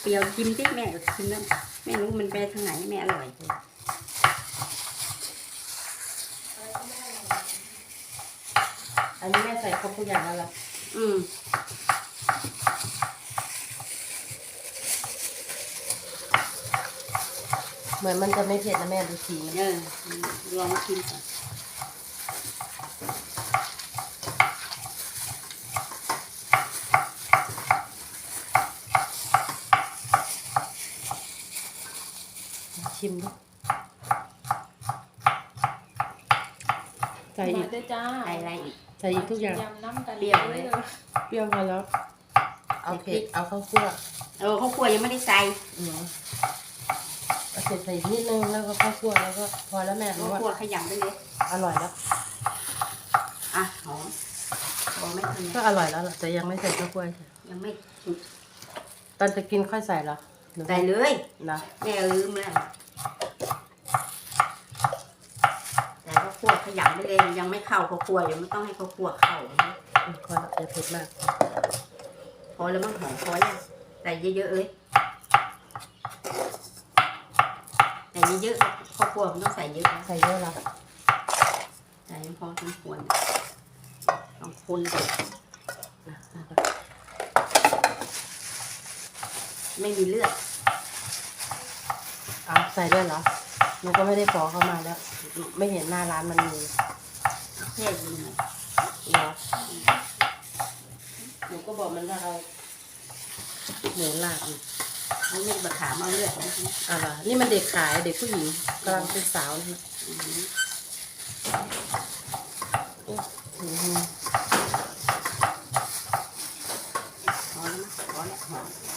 เปรี้ยวชิมที่แม่ก็ชิมแล้วไม่รู้มันไปทางไหนแม่อร่อยอันนี้แม่ใส่ครบทุกอย่างแล้วล่ะอืมเหมือนมันจะไม่เผ็ดนะแม่ดูสีมันเออลองชิมก่อน ชิมดูใส่อีมากด้วยจ้าใส่อะไรอีก ใส่อีกทุกอย่าง ยำน้ำกันเปรี้ยวเลยเปรี้ยวพอแล้วเอาเผ็ดเอาข้าวคั่วเออข้าวคั่วยังไม่ได้ใส่อืมเอาเผ็ดใส่อีกนิดนึงแล้วก็ข้าวคั่วแล้วก็พอแล้วแม่ข้ารู้วว่าคั่วขยำไปเลย อร่อยแล้ว อะหอมหอมไม่ทันก็อร่อยแล้วล่ะแต่ยังไม่ใส่ข้าวคั่วใช่ยังไม่สุกตอนจะกินค่อยใส่เหรอหรือว่า ใส่เลยนะแม่ลืมแล้วแต่ข้าวคั่วขยำไปเลยยังไม่เข้าข้าวคั่วยังไม่ต้องให้ข้าวคั่วเข้าอืมพอแล้วอย่าเผ็ดมาก พอแล้วมั้งหอมพอยังใส่เยอะๆเลยใส่เยอะๆข้าวคั่วมันต้องใส่เยอะนะใส่เยอะแล้วใส่พอสมควรลองคนก่อน นะ ไม่มีเลือดเอาใส่ด้วยเหรอมันก็ไม่ได้ขอเข้ามาแล้ว ไม่เห็นหน้าร้านมันมีแค่ยิงหน่อยเหรอหนูก็บอกมันว่าเอาหมูลาบอีกเอาเลือดมะขามเอาเลือดนะอะเหรอนี่มันเด็กขายเด็กผู้หญิงกำลังเป็นสาวนี่อืมอืมพอแล้วมั้งพอแล้วหอม